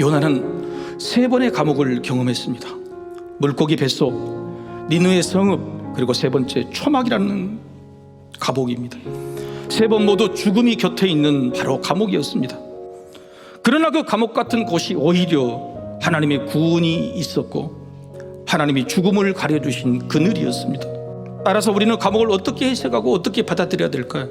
요나는 세 번의 감옥을 경험했습니다. 물고기 뱃속, 니누의 성읍, 그리고 세 번째 초막이라는 감옥입니다. 세 번 모두 죽음이 곁에 있는 바로 감옥이었습니다. 그러나 그 감옥 같은 곳이 오히려 하나님의 구원이 있었고 하나님이 죽음을 가려주신 그늘이었습니다. 따라서 우리는 감옥을 어떻게 해석하고 어떻게 받아들여야 될까요?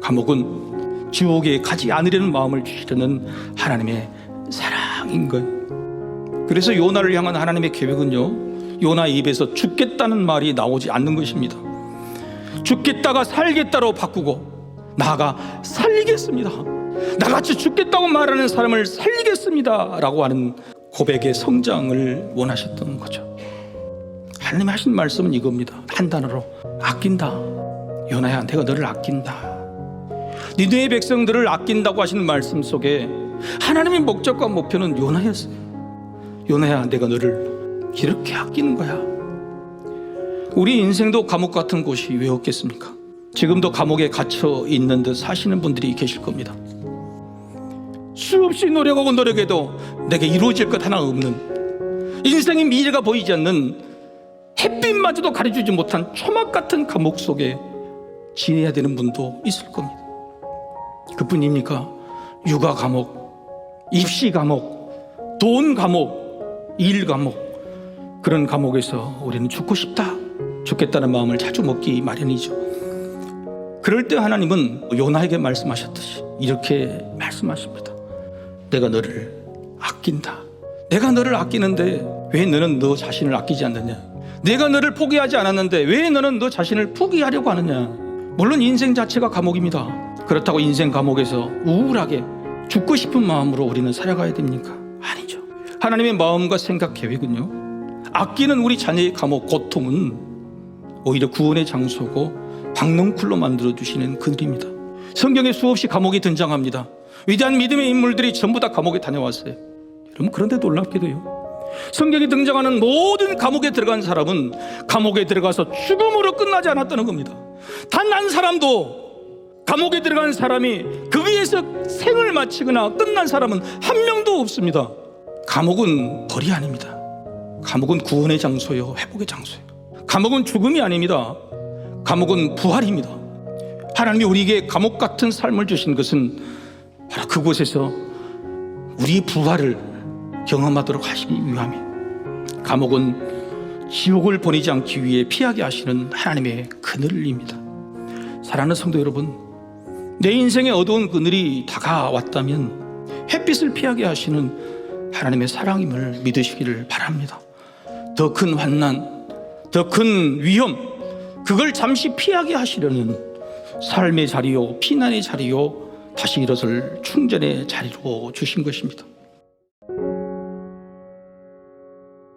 감옥은 지옥에 가지 않으려는 마음을 주시려는 하나님의 사랑 인 거예요. 그래서 요나를 향한 하나님의 계획은요, 요나 입에서 죽겠다는 말이 나오지 않는 것입니다. 죽겠다가 살겠다로 바꾸고 나아가 살리겠습니다. 나같이 죽겠다고 말하는 사람을 살리겠습니다. 라고 하는 고백의 성장을 원하셨던 거죠. 하나님 하신 말씀은 이겁니다. 한 단어로 아낀다. 요나야, 내가 너를 아낀다. 니네의 백성들을 아낀다고 하시는 말씀 속에 하나님의 목적과 목표는 요나였어요. 요나야, 내가 너를 이렇게 아끼는 거야. 우리 인생도 감옥 같은 곳이 왜 없겠습니까? 지금도 감옥에 갇혀 있는 듯 사시는 분들이 계실 겁니다. 수없이 노력하고 노력해도 내게 이루어질 것 하나 없는 인생의 미래가 보이지 않는 햇빛마저도 가려주지 못한 초막 같은 감옥 속에 지내야 되는 분도 있을 겁니다. 그뿐입니까? 육아 감옥, 입시 감옥, 돈 감옥, 일 감옥 그런 감옥에서 우리는 죽고 싶다, 죽겠다는 마음을 자주 먹기 마련이죠. 그럴 때 하나님은 요나에게 말씀하셨듯이 이렇게 말씀하십니다. 내가 너를 아낀다. 내가 너를 아끼는데 왜 너는 너 자신을 아끼지 않느냐? 내가 너를 포기하지 않았는데 왜 너는 너 자신을 포기하려고 하느냐? 물론 인생 자체가 감옥입니다. 그렇다고 인생 감옥에서 우울하게 죽고 싶은 마음으로 우리는 살아가야 됩니까? 아니죠. 하나님의 마음과 생각 계획은요. 아끼는 우리 자녀의 감옥 고통은 오히려 구원의 장소고 박농쿨로 만들어 주시는 그들입니다. 성경에 수없이 감옥이 등장합니다. 위대한 믿음의 인물들이 전부 다 감옥에 다녀왔어요. 여러분 그런데 놀랍게도요. 성경에 등장하는 모든 감옥에 들어간 사람은 감옥에 들어가서 죽음으로 끝나지 않았다는 겁니다. 단 한 사람도 감옥에 들어간 사람이 거기에서 생을 마치거나 끝난 사람은 한 명도 없습니다. 감옥은 벌이 아닙니다. 감옥은 구원의 장소요, 회복의 장소예요. 감옥은 죽음이 아닙니다. 감옥은 부활입니다. 하나님이 우리에게 감옥 같은 삶을 주신 것은 바로 그곳에서 우리 부활을 경험하도록 하시기 위함이에요. 감옥은 지옥을 보내지 않기 위해 피하게 하시는 하나님의 그늘입니다. 사랑하는 성도 여러분, 내 인생의 어두운 그늘이 다가왔다면 햇빛을 피하게 하시는 하나님의 사랑임을 믿으시기를 바랍니다. 더 큰 환난, 더 큰 위험, 그걸 잠시 피하게 하시려는 삶의 자리요, 피난의 자리요, 다시 일어설 충전의 자리로 주신 것입니다.